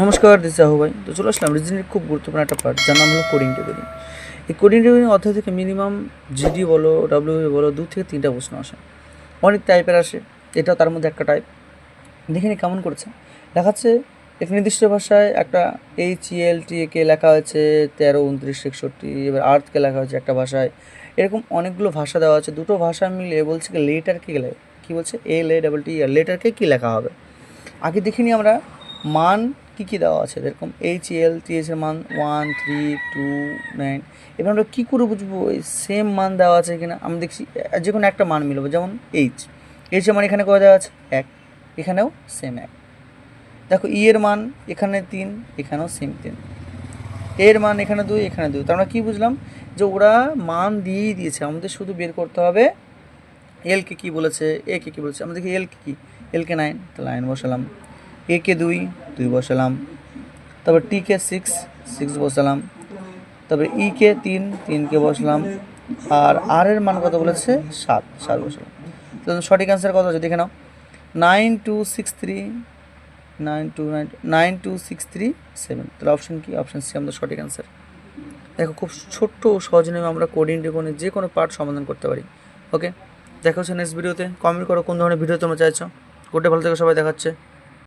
নমস্কার দিস আহু ভাই। তো চলে আসলাম রিজনের খুব গুরুত্বপূর্ণ একটা পার্ট যার নাম হলো কোডিং টেবিলিং এই কোডিং টেবিলিং অধ্যায় থেকে মিনিমাম জিডি বলো ডাব্লিউ বলো, দু থেকে তিনটা প্রশ্ন আসে। অনেক টাইপের আসে, এটাও তার মধ্যে একটা টাইপ দেখে নি কেমন করেছে। দেখাচ্ছে এক নির্দিষ্ট ভাষায় একটা এইচ এল টি কে লেখা হয়েছে, তেরো, উনত্রিশ, একষট্টি, এবার আর্থকে লেখা হয়েছে একটা ভাষায়। এরকম অনেকগুলো ভাষা দেওয়া আছে, দুটো ভাষা মিলিয়ে বলছে কি লেটারকে গেলে কী বলছে? এল এ ডাবল টি আর লেটারকে কী লেখা হবে? আগে দেখিনি আমরা মান কী কী দেওয়া আছে? এরকম এইচ এল টি এর মান ওয়ান থ্রি টু নাইন এবার আমরা কী করে বুঝব? এই সেম মান দেওয়া আছে কিনা? আমি দেখছি, যে কোনো একটা মান মিলবো, যেমন এইচ এইচ এর মান এখানে করে দেওয়া আছে? এক। এখানেও সেম এক। দেখো ই এর মান এখানে তিন, এখানেও সেম তিন। এর মান এখানে দুই এখানে দুই। তার আমরা কী বুঝলাম? যে ওরা মান দিয়েই দিয়েছে। আমাদের শুধু বের করতে হবে এলকে কী বলেছে? এ কে কী বলেছে? আমরা দেখি এল কী এলকে নাইন তাহলে নাইন বসালাম। এ কে দুই। দুই বসালাম। তারপর টি কে সিক্স সিক্স বসালাম। তারপরে ই কে তিন তিনকে বসলাম। আর আর এর মান কত বলেছে? সাত সাত বসালাম। তো সঠিক অ্যান্সার কত আছে দেখে নাও। Nine two six three nine two nine nine two six three seven তাহলে অপশান কি? অপশান সি আমাদের সঠিক অ্যান্সার দেখো, খুব ছোট্ট ও সহজ নিয়মে আমরা কোডিং টেকনের যে কোনো পার্ট সমাধান করতে পারি। ওকে দেখা হচ্ছে নেক্সট ভিডিওতে কমেন্ট করো কোন ধরনের ভিডিও তোমরা চাইছো। গোটে ভালো থেকে, সবাই দেখাচ্ছে।